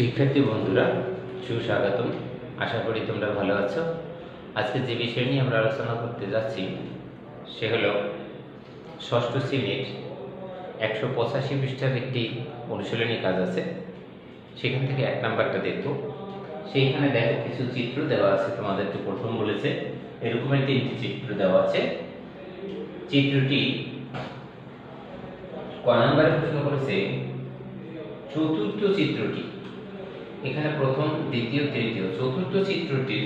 শিক্ষার্থী বন্ধুরা, সুস্বাগতম। আশা করি তোমরা ভালো আছো। আজকে যে বিষয় নিয়ে আমরা আলোচনা করতে যাচ্ছি, সে হলো ষষ্ঠ শ্রেণির একশো পঁচাশি পৃষ্ঠার একটি অনুশীলনী কাজ আছে। সেখান থেকে এক নাম্বারটা দেখো সেইখানে দেখো কিছু চিত্র দেওয়া আছে তোমাদেরকে প্রথম বলেছে। এরকমের তিনটি চিত্র দেওয়া আছে। চিত্রটি ক নাম্বারে প্রশ্ন করেছে, চতুর্থ চিত্রটি এখানে প্রথম, দ্বিতীয়, তৃতীয়, চতুর্থ চিত্রটির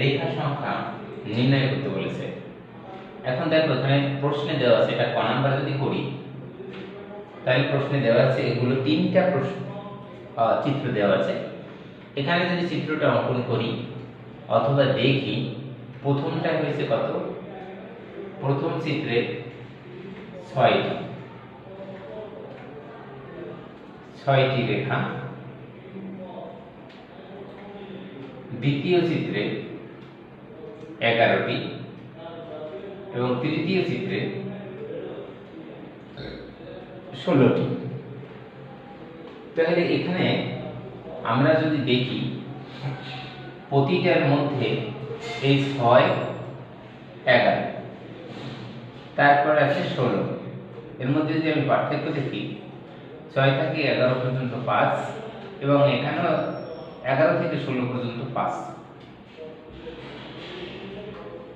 রেখা সংখ্যা নির্ণয় করতে বলেছে। এখন দেখো, এখানে প্রশ্নে দেওয়া আছে, এটা ক নাম্বার যদি করি, তাহলে প্রশ্নে দেওয়া আছে, এগুলো তিনটা প্রশ্ন চিত্র দেওয়া আছে। এখানে যদি চিত্রটা অঙ্কন করি, অথবা দেখি, প্রথমটা হয়েছে কত? প্রথম চিত্রে ছয়টি। ছয়টি রেখা। দ্বিতীয় চিত্রে এগারোটি এবং তৃতীয় চিত্রে ষোলোটি। তাহলে এখানে আমরা যদি দেখি, প্রতিটার মধ্যে এই ছয় এগারো। তারপর আছে ষোলো। এর মধ্যে যদি আমি পার্থক্য দেখি, ছয় থেকে এগারো পর্যন্ত পাঁচ এবং এখানেও এগারো থেকে ষোলো পর্যন্ত পাঁচ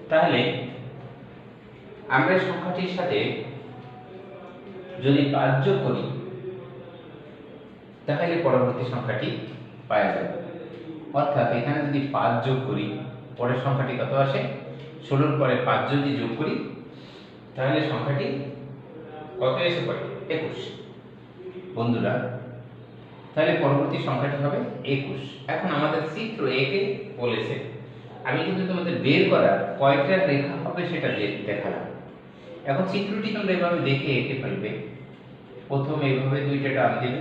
তাহলে আমরা সংখ্যাটির সাথে যদি পাঁচ যোগ করি, তাহলে পরবর্তী সংখ্যাটি পাওয়া যাবে। অর্থাৎ এখানে যদি পাঁচ যোগ করি, পরের সংখ্যাটি কত আসে? ষোলোর পরে পাঁচ যদি যোগ করি, তাহলে সংখ্যাটি কত এসে পড়ে? একুশ। বন্ধুরা তাহলে পরবর্তী সংখ্যাটি হবে একুশ। এখন আমাদের চিত্র একে বলেছে, আমি কিন্তু তোমাদের বের করার কয়টা রেখা হবে সেটা দেখালাম। এখন চিত্রটি তোমরা এভাবে দেখে এঁকে ফেলবে। প্রথম এইভাবে দুইটা টান দেবে,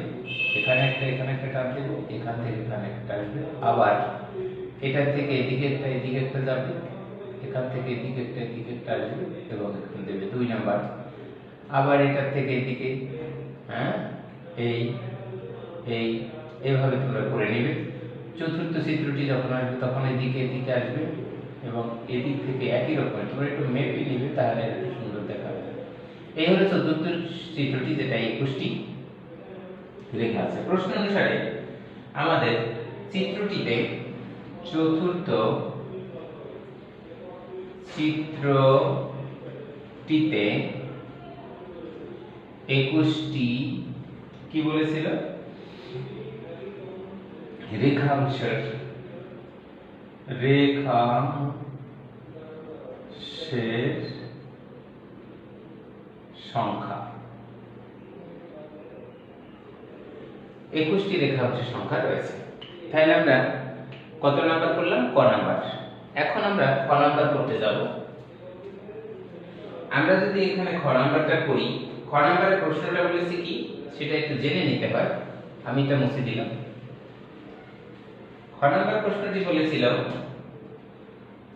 এখানে একটা এখানে একটা টান দেবে, এখান থেকে এখানে একটা আসবে আবার এটার থেকে এদিকে একটা এদিকে একটা যাবে, এখান থেকে এদিকে একটা এদিকে একটা আসবে এবং এখানে দেবে দুই নাম্বার। আবার এটার থেকে এদিকে হ্যাঁ এই এই, এভাবে তোমরা করে নেবে। চতুর্থ চিত্রটি যখন আসবে, তখন এদিকে এদিকে আসবে এবং এদিক থেকে একই রকম তোমরা একটু মেপে নিবে, তাহলে সুন্দর দেখাবে। এই হলো চতুর্থ চিত্রটি, যেটা একুশটি লেখা আছে। প্রশ্ন অনুসারে, আমাদের চিত্রটিতে চতুর্থ চিত্রটিতে একুশটি কি বলেছিল? রেখাংশের রেখাংশের সংখ্যা। একুশটি রেখাংশের সংখ্যা রয়েছে। তাহলে আমরা কত নাম্বার করলাম? ক নাম্বার এখন আমরা খ নাম্বার করতে যাব। আমরা যদি এখানে খ নাম্বারটা করি, খ নাম্বারের প্রশ্নটা বলেছে কি? সেটা একটু জেনে নিতে হয়। আমি এটা মুছে দিলাম। খ প্রশ্নটি বলেছিল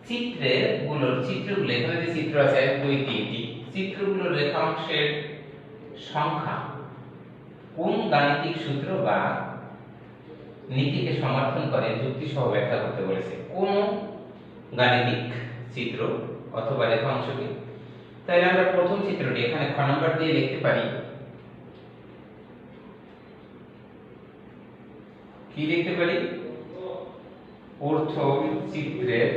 চিত্রেরগুলোর, চিত্রগুলো, এখানে যে চিত্র আছে দুই তিনটি চিত্রগুলোর রেখাংশের সংখ্যা কোন গাণিতিক সূত্র বা নীতিকে সমর্থন করে যুক্তি সহ ব্যাখ্যা করতে বলেছে। কোন গাণিতিক চিত্র অথবা রেখাংশকে? তাহলে আমরা প্রথম চিত্রটি এখানে খ নাম্বার দিয়ে লিখতে পারি। কি লিখতে পারি? অর্থ চিত্রের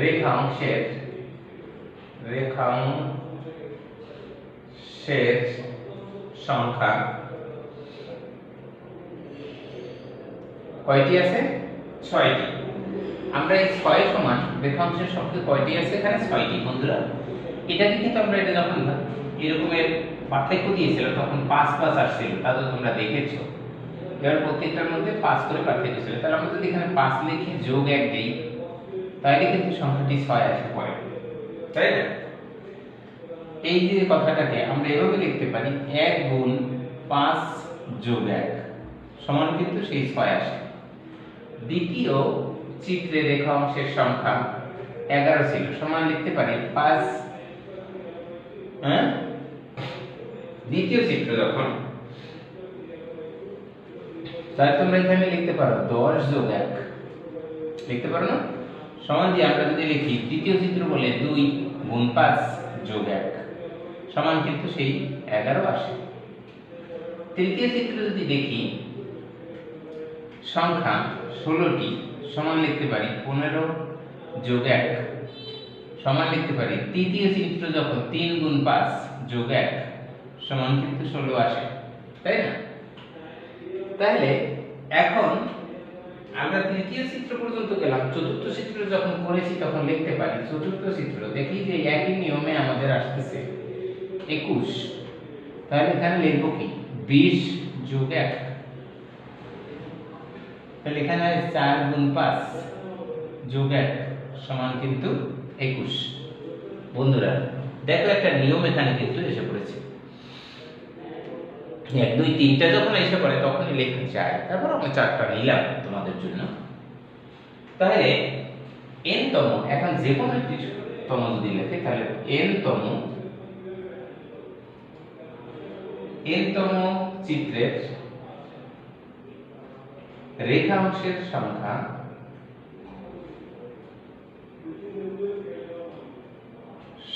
রেখাংশের রেখাংশের সংখ্যা। কয়টি আছে? ছয়টি। আমরা এই ছয় সমান রেখাংশের সংখ্যা কয়টি আছে এখানে? ছয়টি। বন্ধুরা এটাকে কিন্তু আমরা এটা যখন এরকমের পার্থক্য দিয়েছিল, তখন পাঁচ পাঁচ আসছিল, তা তো তোমরা দেখেছ। এবার প্রত্যেকটার মধ্যে পাঁচ করে পার্থক্য ছিল। তাহলে আমরা যদি এখানে পাঁচ লিখে, যোগ এক দিই, তাহলে কিন্তু সংখ্যাটি ছয় আসে পড়ে তাই না? এই যে কথাটাকে আমরা এভাবে লিখতে পারি, এক গুণ পাঁচ যোগ এক, সমান কিন্তু সেই ছয় আসে। দ্বিতীয় চিত্রে রেখা অংশের সংখ্যা এগারো ছিল। সমান লিখতে পারি পাঁচ হ্যাঁ? দ্বিতীয় চিত্র যখন তাহলে তোমরা এখানে লিখতে পারো দশ যোগ এক। লিখতে পারো না? সমান দিয়ে আমরা যদি লিখি, দ্বিতীয় চিত্র বলে দুই গুণ পাঁচ যোগ এক। সমান কিন্তু সেই এগারো আসে। তৃতীয় চিত্র যদি দেখি, সংখ্যা ষোলোটি, সমান লিখতে পারি পনেরো যোগ এক। সমান লিখতে পারি তৃতীয় চিত্র যখন তিন গুণ পাঁচ যোগ এক, সমান কিন্তু ষোলো আসে। তাই না? তাহলে এখন আমরা তৃতীয় চিত্র পর্যন্ত গেলাম। চতুর্থ চিত্র যখন করেছি, তখন লিখতে পারি, চতুর্থ চিত্র, দেখি যে একই নিয়মে আমাদের আসতেছে একুশ। তাহলে এখানে লিখব কি? বিশ যোগ এক। তাহলে এখানে চার গুণ পাঁচ যোগ এক সমান কিন্তু একুশ। বন্ধুরা, দেখো একটা নিয়ম এখানে কিন্তু এসে পড়েছে। এক, দুই, তিনটা যখন এসে পড়ে, তখনই লেখা যায়। তারপর আমরা চারটা নিলাম তোমাদের জন্য। তাহলে এন তম, এখন যে কোনো একটি তম যদি লেখে, তাহলে এন তম এন তম চিত্রের রেখাংশের সংখ্যা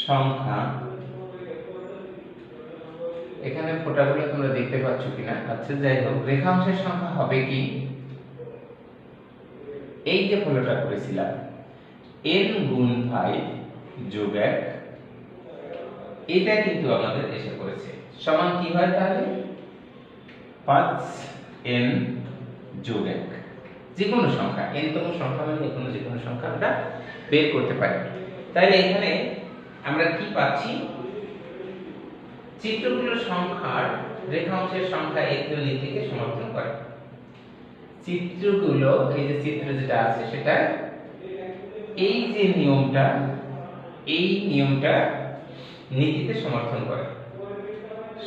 সংখ্যা এখানে ফোটাগুলো তোমরা দেখতে পাচ্ছ কিনা? আচ্ছা যাই হোক, রেখাংশের সংখ্যা হবে কি? এই যে ফলোটা করেছিলাম, n গুণ ফাইভ যোগ এক, এটা কিন্তু আমাদের এসে পড়েছে। সমান কি হয় তাহলে? পাঁচ n যোগ এক। যে কোনো সংখ্যা, n তম সংখ্যা মানে কোনো যে কোনো সংখ্যা আমরা বের করতে পারি। তাহলে এখানে আমরা কি পাচ্ছি? চিত্রগুলোর সংখ্যার রেখাংশের সংখ্যা একজন নীতিকে সমর্থন করে। চিত্রগুলো, এই যে চিত্র যেটা আছে সেটা, এই যে নিয়মটা, এই নিয়মটা নীতিতে সমর্থন করে।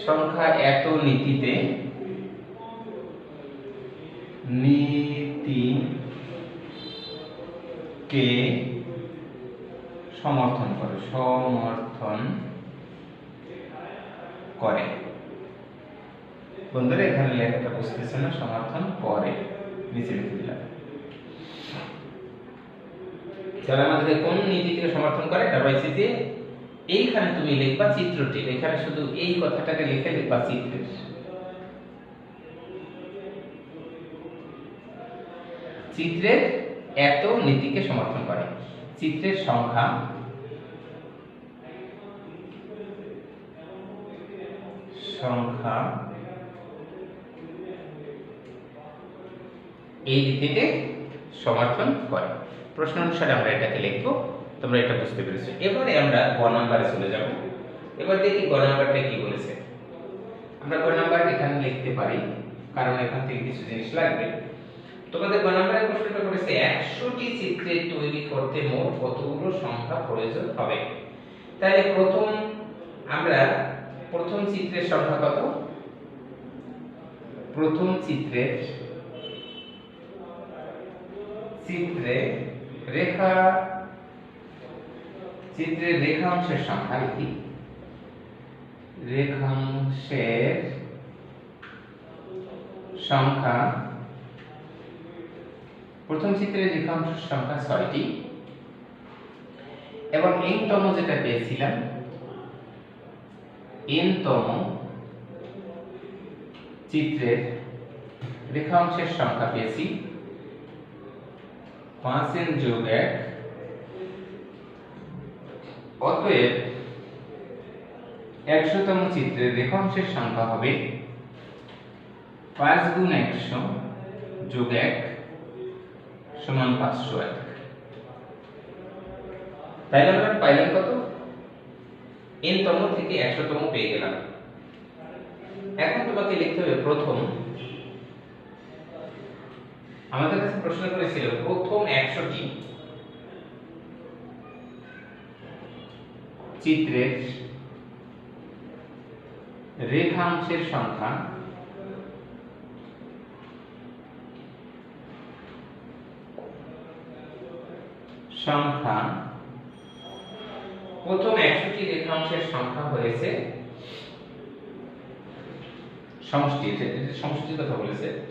সংখ্যা এত নীতিতে নীতি কে সমর্থন করে। সমর্থন করে। বন্ধুরা, এখানে লেখাটা বুঝতেছে না সমর্থন করে, নিচে লিখে দিলাম। তাহলে আমাদের কোন নীতি থেকে সমর্থন করে এটা পাইছি যে, এইখানে তুমি লিখবা চিত্রটি। এখানে শুধু এই কথাটাকে লিখে লিখবা চিত্রের। চিত্রের এত নীতিকে সমর্থন করে। চিত্রের সংখ্যা সংখ্যা এই নীতিতে সমর্থন করে। প্রশ্ন অনুসারে আমরা এটাকে লিখব। তোমরা এটা বুঝতে পেরেছ। এবারে আমরা গ নাম্বারে চলে যাব। এবার দেখি গ নাম্বারটা কি বলেছে। আমরা গ নাম্বার এখানে লিখতে পারি, কারণ এখান থেকে কিছু জিনিস লাগবে। তোমাদের গ নাম্বারে প্রশ্নটা করেছে 100টি চিত্রে তৈরি করতে মোট কতগুলো সংখ্যা প্রয়োজন হবে? তাহলে প্রথম চিত্রের সংখ্যা কত? প্রথম চিত্রের চিত্রে রেখা, চিত্রের রেখাংশের সংখ্যা লিখি। রেখাংশের সংখ্যা, প্রথম চিত্রের রেখাংশের সংখ্যা ছয়টি। এবং এনতম যেটা পেয়েছিলাম এনতম চিত্রের রেখাংশের সংখ্যা পেয়েছি। পাঁচ এন যোগ এক। অতএব একশোতম চিত্রের রেখাংশের সংখ্যা হবে পাঁচ গুণ একশো যোগ এক সমান পাঁচশো এক। তাইলে আমরা পাইলাম কত? এন তম থেকে একশোতম পেয়ে গেলাম। এখন তোমাকে লিখতে হবে প্রথম। আমাদের কাছে প্রশ্ন করেছিল, প্রথম একশোটি চিত্রের রেখাংশের সংখ্যা সংখ্যা প্রথম একশোটি রেখাংশের সংখ্যা হয়েছে। সমষ্টি সমষ্টির কথা বলেছে।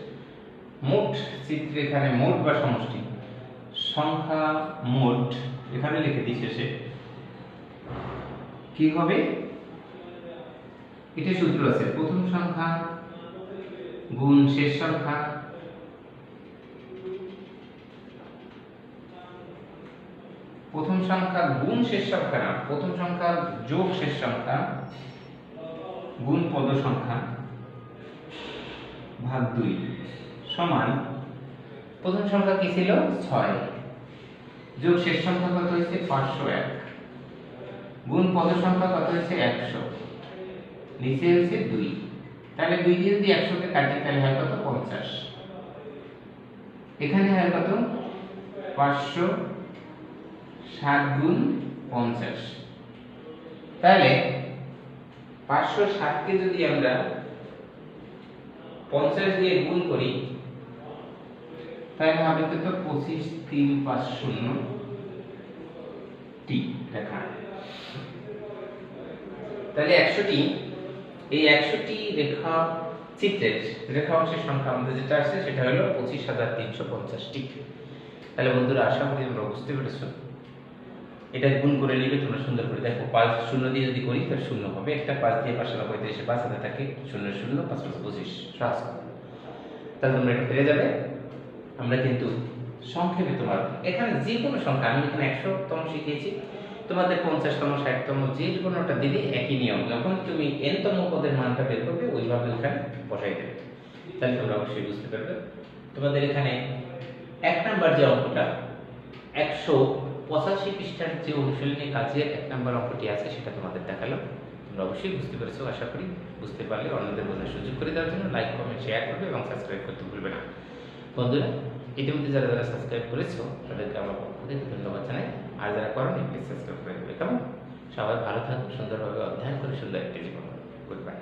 মোট চিত্রে এখানে মোট বা সমষ্টি? সংখ্যা মোট, এখানে লিখে দিই শেষে। কি হবে? এটা সূত্র আছে। প্রথম সংখ্যা গুণ শেষ সংখ্যা। প্রথম সংখ্যা গুণ শেষ সংখ্যা না, প্রথম সংখ্যা যোগ শেষ সংখ্যা, গুণ পদ সংখ্যা ভাগ দুই সমান, প্রথম সংখ্যা কি ছিল? ছয়। যোগ শেষ সংখ্যা কত হয়েছে? পাঁচশো এক। গুণ পদ সংখ্যা কত হয়েছে? একশো। নিচে হয়েছে দুই। তাহলে দুই দিয়ে যদি একশোকে কাটি, তাহলে হয় কত? পঞ্চাশ। এখানে হয় কত? পাঁচশো ষাট গুণ পঞ্চাশ। তাহলে পাঁচশো ষাটকে যদি আমরা পঞ্চাশ দিয়ে গুণ করি, তাহলে হবে কত? পঁচিশ তিন পাঁচ শূন্য টি লেখা। তাহলে একশোটি এই একশোটি রেখা চিত্রের রেখা অংশের সংখ্যা আমাদের যেটা আছে, সেটা হলো পঁচিশ হাজার তিনশো পঞ্চাশটি তাহলে বন্ধুরা, আশা করি তোমরা বুঝতে পেরেছ। এটা গুণ করে নিলে তোমরা সুন্দর করে। দেখো, পাঁচ শূন্য দিয়ে যদি করি, তাহলে শূন্য হবে একটা পাঁচ দিয়ে পাঁচশো পঁয়ত্রিশে পাঁচ হাজার থাকে শূন্য শূন্য পাঁচ পাঁচ পঁচিশ। কথা। তাহলে তোমরা এটা পেরে যাবে। আমরা কিন্তু সংক্ষেপে তোমার, এখানে যে কোনো সংখ্যা, আমি এখানে একশোতম শিখিয়েছি। তোমাদের পঞ্চাশতম, ষাটতম যে কোনোটা দিলে একই নিয়ম। যখন তুমি এনতম পদের মানটা বের করবে, ওইভাবে ওখানে বসাই দেবে। তাহলে তোমরা অবশ্যই বুঝতে পারবে। তোমাদের এখানে এক নাম্বার যে অঙ্কটা, একশো পঁচাশি পৃষ্ঠার যে অনুশীলনী কাজের এক নাম্বার অঙ্কটি আছে, সেটা তোমাদের দেখাল। তোমরা অবশ্যই বুঝতে পেরেছ, আশা করি বুঝতে পারলে অন্যদের বোঝার সুযোগ করে দেওয়ার জন্য লাইক কমেন্ট শেয়ার করবে এবং সাবস্ক্রাইব করতে ভুলবে না। বন্ধুরা, ইতিমধ্যে যারা যারা সাবস্ক্রাইব করেছ, তাদেরকে আমার পক্ষ থেকে ধন্যবাদ জানাই। আর যারা করেনি প্লিজ সাবস্ক্রাইব করে দেবে। কেমন? সবাই ভালো থাকুন সুন্দরভাবে অধ্যয়ন করে সুন্দর একটি জীবন গুড বাই